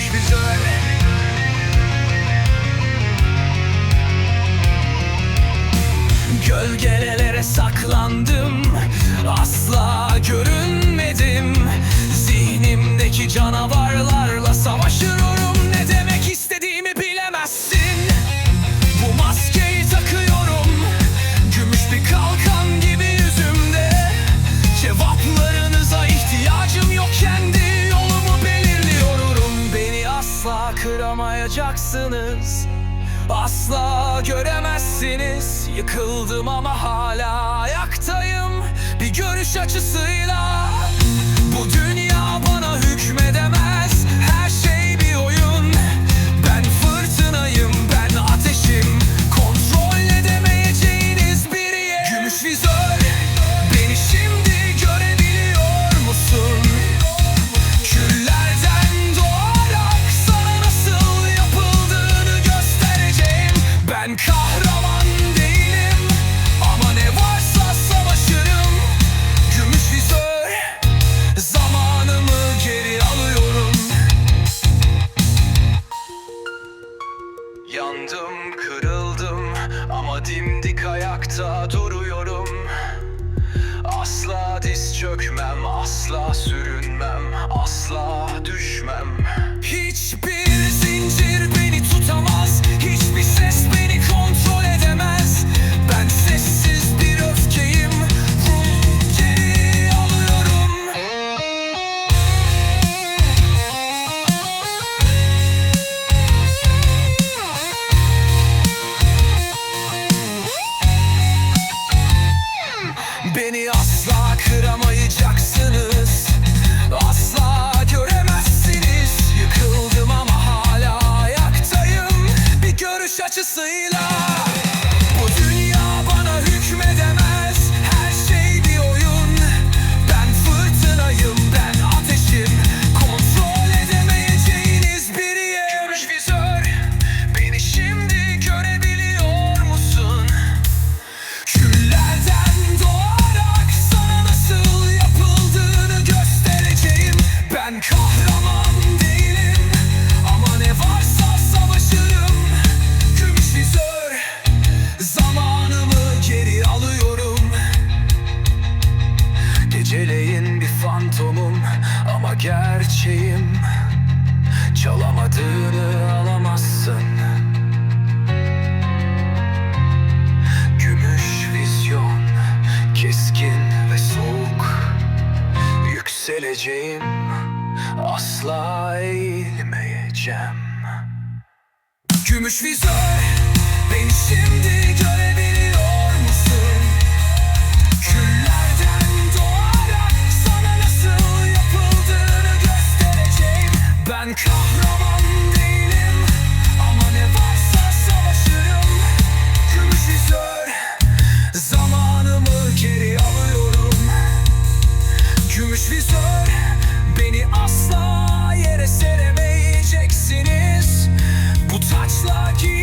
olmuş güzel Gölgelere saklandım Asla görünmedim. Zihnimdeki canavarlarla savaşırım Kıramayacaksınız. Asla göremezsiniz. Yıkıldım ama hala ayaktayım. Bir görüş açısıyla Bu dünya Asla dimdik ayakta duruyorum. Asla diz çökmem, asla sürünmem, asla Asla göremezsiniz. Yıkıldım ama hala ayaktayım. Bir görüş açısıyla Eğileceğim Asla eğilmeyeceğim Gümüş vizör Beni şimdi görebiliyor musun? Küllerden doğarak Sana nasıl yapıldığını göstereceğim Ben kahrettim Beni asla yere seremeyeceksiniz. Bu taçla ki